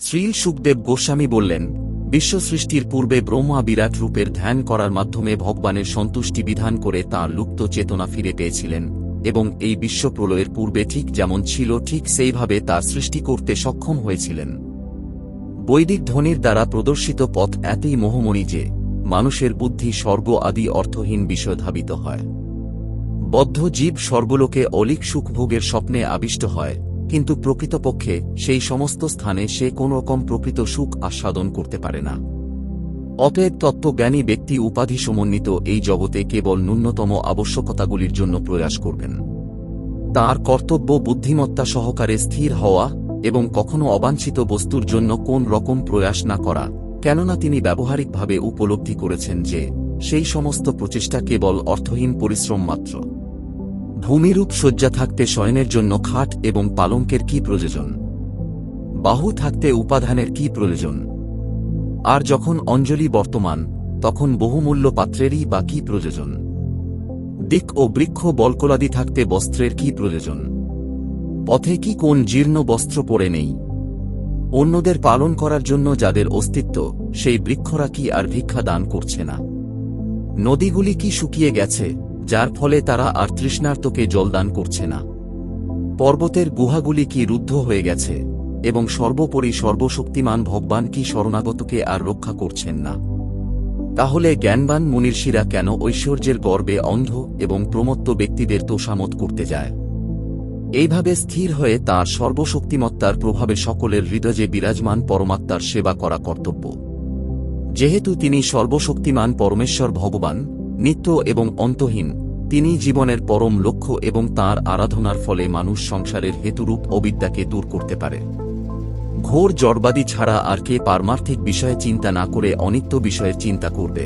শ্রীল সুখদেব গোস্বামী বললেন বিশ্ব সৃষ্টির পূর্বে ব্রহ্মা বিরাট রূপের ধ্যান করার মাধ্যমে ভগবানের সন্তুষ্টি বিধান করে তাঁর লুপ্ত চেতনা ফিরে পেয়েছিলেন, এবং এই বিশ্ব প্রলয়ের পূর্বে ঠিক যেমন ছিল, ঠিক সেইভাবে তার সৃষ্টি করতে সক্ষম হয়েছিলেন। বৈদিক ধ্বনির দ্বারা প্রদর্শিত পথ এতই মোহমণি যে, মানুষের বুদ্ধি স্বর্গ আদি অর্থহীন বিষয় ধাবিত হয়। বদ্ধ জীব স্বর্গলোকে অলিক সুখভোগের স্বপ্নে আবিষ্ট হয় কিন্তু প্রকৃতপক্ষে সেই সমস্ত স্থানে সে কোন রকম প্রকৃত সুখ আস্বাদন করতে পারে না। অতএব তত্ত্বজ্ঞানী ব্যক্তি উপাধি সমন্বিত এই জগতে কেবল ন্যূনতম আবশ্যকতাগুলির জন্য প্রয়াস করবেন। তার কর্তব্য বুদ্ধিমত্তা সহকারে স্থির হওয়া এবং কখনো অবাঞ্ছিত বস্তুর জন্য কোন রকম প্রয়াস না করা, কেননা তিনি ব্যবহারিকভাবে উপলব্ধি করেছেন যে সেই সমস্ত প্রচেষ্টা কেবল অর্থহীন পরিশ্রম মাত্র। ভূমিরূপ শয্যা থাকতে শয়নের জন্য খাট এবং পালঙ্কের কি প্রয়োজন? বাহু থাকতে উপাদানের কি প্রয়োজন? আর যখন অঞ্জলি বর্তমান, তখন বহুমূল্য পাত্রেরই বা কি প্রয়োজন? দিক ও বৃক্ষ বলকলাদি থাকতে বস্ত্রের কি প্রয়োজন? পথে কি কোন জীর্ণ বস্ত্র পরে নেই? অন্যদের পালন করার জন্য যাদের অস্তিত্ব, সেই বৃক্ষরা কি আর ভিক্ষা দান করছে না? নদীগুলি কি শুকিয়ে গেছে? যার ফলে তারা আর তৃষ্ণার্তকে জলদান করছে না। পর্বতের গুহাগুলি কি রুদ্ধ হয়ে গেছে, এবং সর্বোপরি সর্বশক্তিমান ভগবান কি শরণাগতকে আর রক্ষা করছেন না? তাহলে জ্ঞানবান মুনির্ষিরা কেন ঐশ্বর্যের গর্বে অন্ধ এবং প্রমত্ত ব্যক্তিদের তোষামত করতে যায়? এইভাবে স্থির হয়ে তার সর্বশক্তিমত্তার প্রভাবে সকলের হৃদয়ে বিরাজমান পরমাত্মার সেবা করা কর্তব্য। যেহেতু তিনি সর্বশক্তিমান পরমেশ্বর ভগবান নিত্য এবং অন্তহীন, তিনি জীবনের পরম লক্ষ্য এবং তার আরাধনার ফলে মানুষ সংসারের হেতুরূপ অবিদ্যাকে দূর করতে পারে। ঘোর জড়বাদী ছাড়া আর কে পারমার্থিক বিষয়ে চিন্তা না করে অনিত্য বিষয়ের চিন্তা করবে।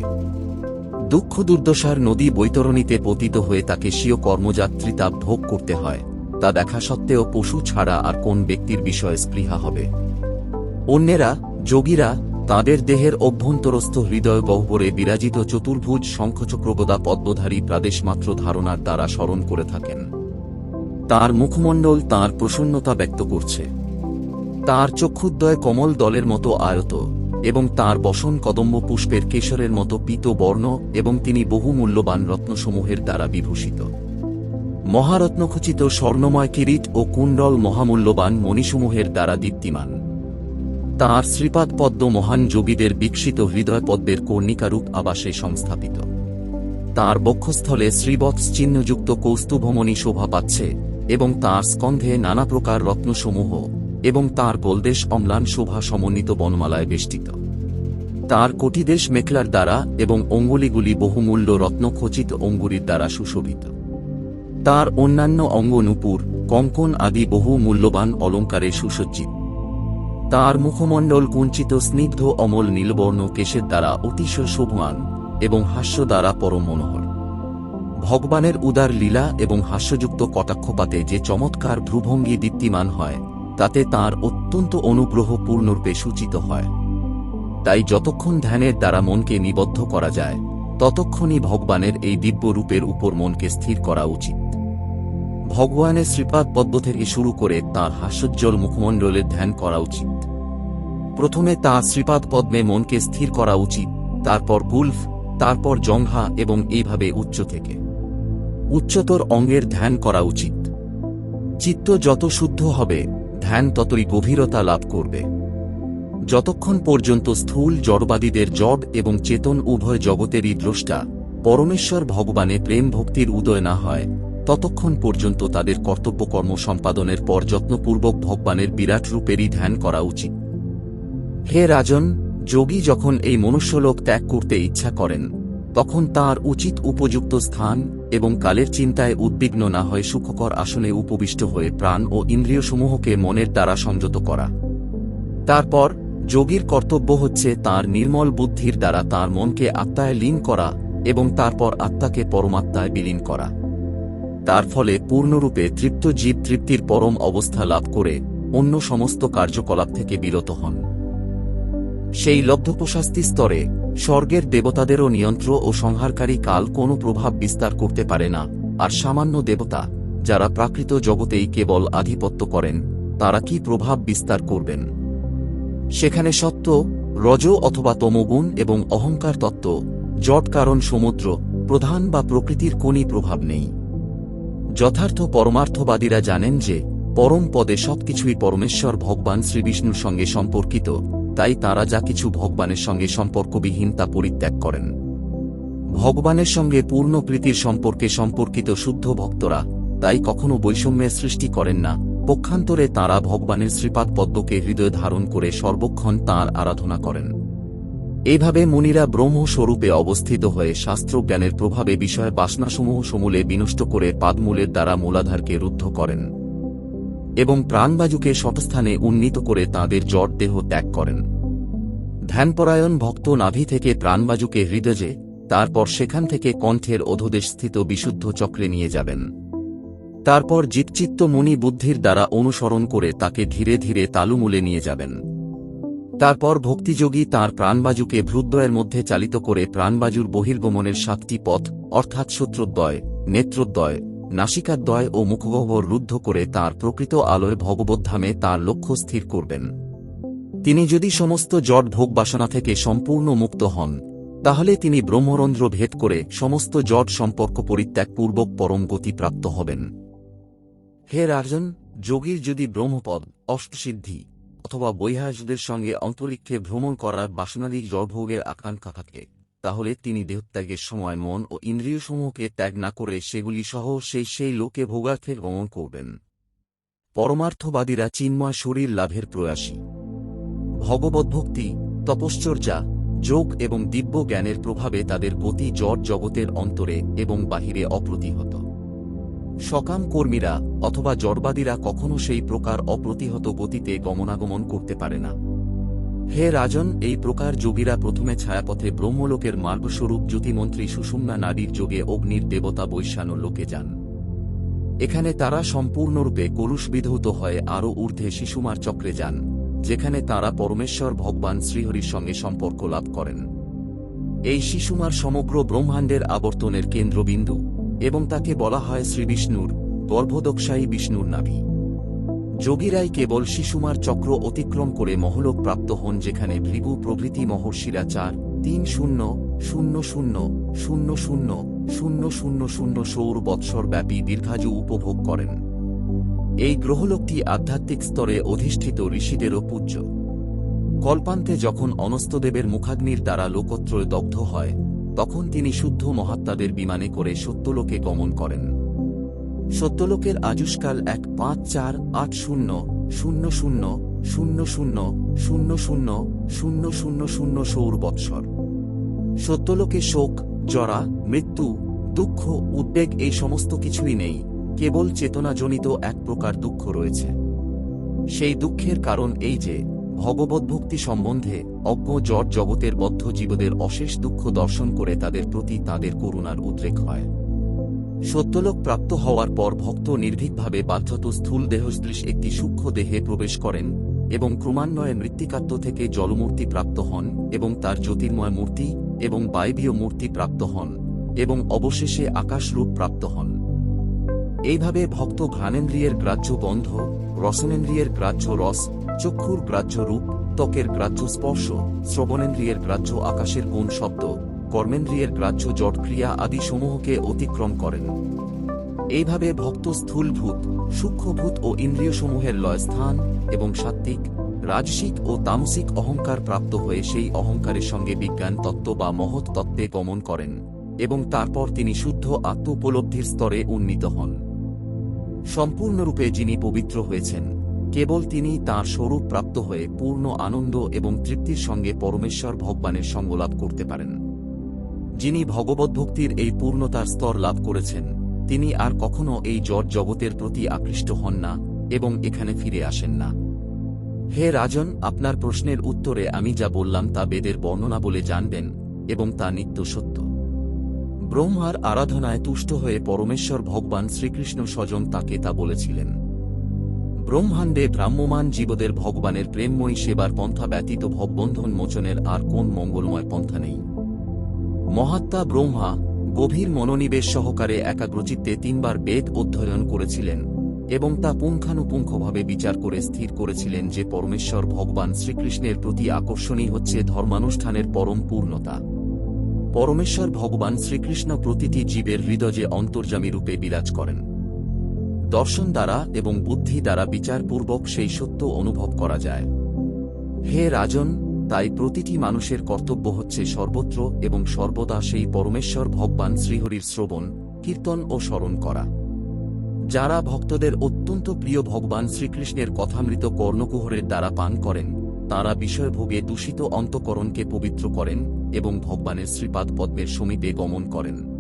দুঃখ দুর্দশার নদী বৈতরণীতে পতিত হয়ে তাকে স্বীয় কর্মযাত্রিতা ভোগ করতে হয়, তা দেখা সত্ত্বেও পশু ছাড়া আর কোন ব্যক্তির বিষয়ে স্পৃহা হবে। অন্যেরা, যোগীরা তাদের দেহের অভ্যন্তরস্থ হৃদয় গহ্বরে বিরাজিত চতুর্ভুজ শঙ্খচক্রগদা পদ্মধারী প্রাদেশমাত্র ধারণার দ্বারা স্মরণ করে থাকেন। তার মুখমণ্ডল তার প্রসন্নতা ব্যক্ত করছে। তার চক্ষুদ্দয় কমল দলের মতো আয়ত এবং তার বসন কদম্ব পুষ্পের কেশরের মতো পীত বর্ণ এবং তিনি বহু মূল্যবান রত্নসমূহের দ্বারা বিভূষিত। মহারত্নখচিত স্বর্ণময় কিরিট ও কুণ্ডল মহামূল্যবান মণিসমূহের দ্বারা দীপ্তিমান। তাঁর শ্রীপাদ পদ্ম মহান যোগীদের বিকশিত হৃদয় পদ্মের কর্ণিকারূপ আবাসে সংস্থাপিত। তাঁর বক্ষস্থলে শ্রীবৎস চিহ্নযুক্ত কৌস্তুভমণি শোভা পাচ্ছে এবং তাঁর স্কন্ধে নানা প্রকার রত্নসমূহ এবং তাঁর গোলদেশ অম্লান শোভা সমন্বিত বনমালায় বেষ্টিত। তাঁর কোটিদেশ মেখলার দ্বারা এবং অঙ্গুলিগুলি বহুমূল্য রত্নখচিত অঙ্গুরির দ্বারা সুশোভিত। তার অন্যান্য অঙ্গ নূপুর কঙ্কন আদি বহু মূল্যবান অলঙ্কারে সুসজ্জিত। তার মুখমণ্ডল কুঞ্চিত, স্নিগ্ধ, অমল, নীলবর্ণ কেশের দ্বারা অতিশয় শোভমান এবং হাস্য দ্বারা পরম মনোহর ভগবানের উদার লীলা এবং হাস্যযুক্ত কটাক্ষপাতে যে চমৎকার ভ্রুভঙ্গি দীপ্তিমান হয়, তাতে তার অত্যন্ত অনুগ্রহ পূর্ণরূপে সূচিত হয়। তাই যতক্ষণ ধ্যানের দ্বারা মনকে নিবদ্ধ করা যায়, ততক্ষণই ভগবানের এই দিব্য রূপের উপর মনকে স্থির করা উচিত। ভগবানের শ্রীপাদ পদ্ম থেকে শুরু করে তাঁর হাস্যোজ্জ্বল মুখমণ্ডলের ধ্যান করা উচিত। প্রথমে তা শ্রীপাদ পদ্মে মনকে স্থির করা উচিত, তারপর গুলফ তারপর জঙ্ঘা এবং এইভাবে উচ্চ থেকে উচ্চতর অঙ্গের ধ্যান করা উচিত। চিত্ত যত শুদ্ধ হবে, ধ্যান ততই গভীরতা লাভ করবে। যতক্ষণ পর্যন্ত স্থূল জড়বাদীদের জড় এবং চেতন উভয় জগতেরই দ্রষ্টা পরমেশ্বর ভগবানে প্রেম ভক্তির উদয় না হয়, ততক্ষণ পর্যন্ত তাদের কর্তব্যকর্ম সম্পাদনের পর যত্নপূর্বক ভগবানের বিরাট রূপেরই ধ্যান করা উচিত। হে রাজন, যোগী যখন এই মনুষ্যলোক ত্যাগ করতে ইচ্ছা করেন, তখন তার উচিত উপযুক্ত স্থান এবং কালের চিন্তায় উদ্বিগ্ন না হয়ে সুখকর আসনে উপবিষ্ট হয়ে প্রাণ ও ইন্দ্রিয়সমূহকে মনের দ্বারা সংযত করা। তারপর, যোগীর কর্তব্য হচ্ছে তার নির্মল বুদ্ধির দ্বারা তার মনকে আত্মায় লীন করা এবং তারপর আত্মাকে পরমাত্মায় বিলীন করা। তার ফলে পূর্ণরূপে তৃপ্ত জীব তৃপ্তির পরম অবস্থা লাভ করে অন্য সমস্ত কার্যকলাপ থেকে বিরত হন। সেই লব্ধপ্রশাস্তি স্তরে, স্বর্গের দেবতাদেরও নিয়ন্ত্র ও সংহারকারী কাল কোনো প্রভাব বিস্তার করতে পারে না, আর সামান্য দেবতা, যারা প্রাকৃত জগতেই কেবল আধিপত্য করেন, তারা কি প্রভাব বিস্তার করবেন? সেখানে সত্য, রজ অথবা তমগুণ এবং অহংকার তত্ত্ব, জট কারণ সমুদ্র, প্রধান বা প্রকৃতির কোনই প্রভাব নেই। যথার্থ পরমার্থবাদীরা জানেন যে পরম পদে সবকিছুই পরমেশ্বর ভগবান শ্রীবিষ্ণুর সঙ্গে সম্পর্কিত, তাই তারা যা কিছু ভগবানের সঙ্গে সম্পর্কবিহীন তা পরিত্যাগ করেন। ভগবানের সঙ্গে পূর্ণ প্রীতির সম্পর্কে সম্পর্কিত শুদ্ধ ভক্তরা তাই কখনো বৈষম্যের সৃষ্টি করেন না। পক্ষান্তরে তাঁরা ভগবানের শ্রীপাদ পদ্মকে হৃদয় ধারণ করে সর্বক্ষণ তাঁর আরাধনা করেন। এইভাবে মুনিরা ব্রহ্মস্বরূপে অবস্থিত হয়ে শাস্ত্রজ্ঞানের প্রভাবে বিষয় বাসনাসমূহ সমূলে বিনষ্ট করে পাদমূলের দ্বারা মূলাধারকে রুদ্ধ করেন। এবং প্রাণবাজুকে শতস্থানে উন্নীত করে তাঁদের জট দেহ ত্যাগ করেন। ধ্যানপরায়ণ ভক্ত নাভি থেকে প্রাণবাজুকে হৃদয়ে তারপর সেখান থেকে কণ্ঠের অধোদেশ স্থিত বিশুদ্ধ চক্রে নিয়ে যাবেন। তারপর জিতচিত্ত মুনি বুদ্ধির দ্বারা অনুসরণ করে তাকে ধীরে ধীরে তালুমূলে নিয়ে যাবেন। তারপর ভক্তিযোগী তাঁর প্রাণবাজুকে ভ্রুদ্বয়ের মধ্যে চালিত করে প্রাণবাজুর বহির্গমনের সাতটি পথ, অর্থাৎ সূত্রদ্বয় নেত্রদ্বয় নাসিকাদ্বয় ও মুখগহ্বর রুদ্ধ করে তার প্রকৃত আলোয় ভগবদ্ধামে তার লক্ষ্য স্থির করবেন। তিনি যদি সমস্ত জট ভোগ বাসনা থেকে সম্পূর্ণ মুক্ত হন, তাহলে তিনি ব্রহ্মরন্ধ্র ভেদ করে সমস্ত জট সম্পর্ক পরিত্যাগপূর্বক পরম গতি প্রাপ্ত হবেন। হে রাজন যোগীর যদি ব্রহ্মপদ, অষ্টসিদ্ধি অথবা বৈহাসদের সঙ্গে অন্তরিক্ষে ভ্রমণ করার বাসনালী জড়ভোগের আকাঙ্ক্ষা থাকে তাহলে তিনি দেহত্যাগের সময় মন ও ইন্দ্রিয়সমূহকে ত্যাগ না করে সেগুলি সহ সেই সেই লোকে ভোগার্থে গমন করবেন। পরমার্থবাদীরা চিন্ময় শরীর লাভের প্রয়াসী। ভগবদ্ভক্তি, তপশ্চর্যা, যোগ এবং দিব্য জ্ঞানের প্রভাবে তাদের গতি জট জগতের অন্তরে এবং বাহিরে অপ্রতিহত। সকাম কর্মীরা অথবা জড়বাদীরা কখনো সেই প্রকার অপ্রতিহত গতিতে গমনাগমন করতে পারে না। হে রাজন, এই প্রকার যোগীরা প্রথমে ছায়াপথে ব্রহ্মলোকের মার্গস্বরূপ জ্যোতিমন্ত্রী সুষুম্না নারীর যোগে অগ্নির দেবতা বৈশ্যানো লোকে যান। এখানে তারা সম্পূর্ণরূপে কলুষবিধৌত হয়ে আরও ঊর্ধ্বে শিশুমার চক্রে যান, যেখানে তারা পরমেশ্বর ভগবান শ্রীহরির সঙ্গে সম্পর্ক লাভ করেন। এই শিশুমার সমগ্র ব্রহ্মাণ্ডের আবর্তনের কেন্দ্রবিন্দু, এবং তাকে বলা হয় শ্রীবিষ্ণুর, গর্ভদক্ষায়ী বিষ্ণুর নাভি। যোগীরাই কেবল শিশুমার চক্র অতিক্রম করে মহলোক প্রাপ্ত হন যেখানে ভৃগু প্রভৃতি মহর্ষিরা চার, তিন শূন্য শূন্য শূন্য শূন্য শূন্য শূন্য শূন্য শূন্য সৌর বৎসর ব্যাপী দীর্ঘায়ু উপভোগ করেন। এই গ্রহলোকটি আধ্যাত্মিক স্তরে অধিষ্ঠিত ঋষিদেরও পূজ্য। কল্পান্তে যখন অনস্তদেবের মুখাগ্নির দ্বারা লোকত্রয় দগ্ধ হয়, তখন তিনি শুদ্ধ মহাত্মাদের বিমানে করে সত্যলোকে গমন করেন। সত্যলোকের আজুষ্কাল এক পাঁচ চার আট শূন্য শূন্য শূন্য শূন্য শূন্য শূন্য শূন্য শূন্য শূন্য শূন্য সৌর বৎসর। সত্যলোকে শোক, জরা, মৃত্যু, দুঃখ, উদ্বেগ এই সমস্ত কিছুই নেই, কেবল চেতনাজনিত এক প্রকার দুঃখ রয়েছে। সেই দুঃখের কারণ এই যে ভগবদ্ভক্তি সম্বন্ধে অজ্ঞ জট জগতের বদ্ধ জীবদের অশেষ দুঃখ দর্শন করে তাদের প্রতি তাদের করুণার উদ্রেক হয়। সত্যলোক প্রাপ্ত হওয়ার পর ভক্ত নির্ভীকভাবে বাধ্যত স্থূল দেহসদৃশ একটি সূক্ষ্ম দেহে প্রবেশ করেন এবং ক্রমান্বয়ে মৃত্তিকাত্ম থেকে জলমূর্তি প্রাপ্ত হন এবং তার জ্যোতির্ময় মূর্তি এবং বায়বীয় মূর্তি প্রাপ্ত হন এবং অবশেষে আকাশরূপ প্রাপ্ত হন। এইভাবে ভক্ত ঘ্রাণেন্দ্রিয়ের গ্রাহ্য বন্ধ, রসনেন্দ্রিয়ের গ্রাহ্য রস, চক্ষুর গ্রাহ্য রূপ, ত্বকের গ্রাহ্য স্পর্শ, শ্রবণেন্দ্রিয়ের গ্রাহ্য আকাশের গুণ শব্দ কর্মেন্দ্রিয়ের গ্রাহ্য জটক্রিয়া আদি সমূহকে অতিক্রম করেন। এইভাবে ভক্ত স্থূলভূত সূক্ষ্মভূত ও ইন্দ্রিয়সমূহের লয়স্থান এবং সাত্ত্বিক, রাজসিক ও তামসিক অহংকার প্রাপ্ত হয়ে সেই অহংকারের সঙ্গে বিজ্ঞান তত্ত্ব বা মহৎ তত্ত্বে গমন করেন এবং তারপর তিনি শুদ্ধ আত্ম উপলব্ধির স্তরে উন্নীত হন। সম্পূর্ণরূপে যিনি পবিত্র হয়েছেন, কেবল তিনি তাঁর স্বরূপ প্রাপ্ত হয়ে পূর্ণ আনন্দ এবং তৃপ্তির সঙ্গে পরমেশ্বর ভগবানের সঙ্গলাভ করতে পারেন। যিনি ভগবদ্ভক্তির এই পূর্ণতার স্তর লাভ করেছেন, তিনি আর কখনও এই জড় জগতের প্রতি আকৃষ্ট হন না এবং এখানে ফিরে আসেন না। হে রাজন, আপনার প্রশ্নের উত্তরে আমি যা বললাম তা বেদের বর্ণনা বলে জানবেন এবং তা নিত্য সত্য। ব্রহ্মার আরাধনায় তুষ্ট হয়ে পরমেশ্বর ভগবান শ্রীকৃষ্ণ স্বজন তাকে তা বলেছিলেন। ব্রহ্মাণ্ডে ভ্রাম্যমান জীবদের ভগবানের প্রেমময়ী সেবার পন্থা ব্যতীত ভববন্ধন মোচনের আর কোন মঙ্গলময় পন্থা নেই। মহাত্মা ব্রহ্মা গভীর মনোনিবেশ সহকারে একাগ্রচিত্তে তিনবার বেদ অধ্যয়ন করেছিলেন এবং তা পুঙ্খানুপুঙ্খভাবে বিচার করে স্থির করেছিলেন যে পরমেশ্বর ভগবান শ্রীকৃষ্ণের প্রতি আকর্ষণই হচ্ছে ধর্মানুষ্ঠানের পরম পূর্ণতা। পরমেশ্বর ভগবান শ্রীকৃষ্ণ প্রতিটি জীবের হৃদয়ে অন্তর্যামী রূপে বিরাজ করেন। দর্শন দ্বারা এবং বুদ্ধি দ্বারা বিচারপূর্বক সেই সত্য অনুভব করা যায়। হে রাজন তাই প্রতিটি মানুষের কর্তব্য হচ্ছে সর্বত্র এবং সর্বদা সেই পরমেশ্বর ভগবান শ্রীহরির শ্রবণ, কীর্তন ও স্মরণ করা। যারা ভক্তদের অত্যন্ত প্রিয় ভগবান শ্রীকৃষ্ণের কথামৃত কর্ণকুহরের দ্বারা পান করেন, তারা বিষয়ভোগে দূষিত অন্তকরণকে পবিত্র করেন এবং ভগবানের শ্রীপাদ পদ্মের সমীপে গমন করেন।